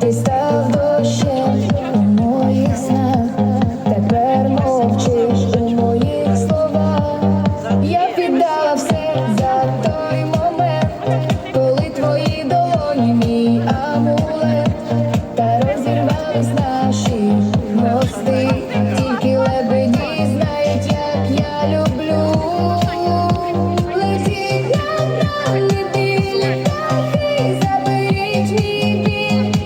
Ти став дощем моїх снах, тепер мовчиш у моїх словах. Я віддала за той момент, коли твої долоні, мій амулет, та розірвались наші мости, тільки лебеді знають, як я люблю. menino.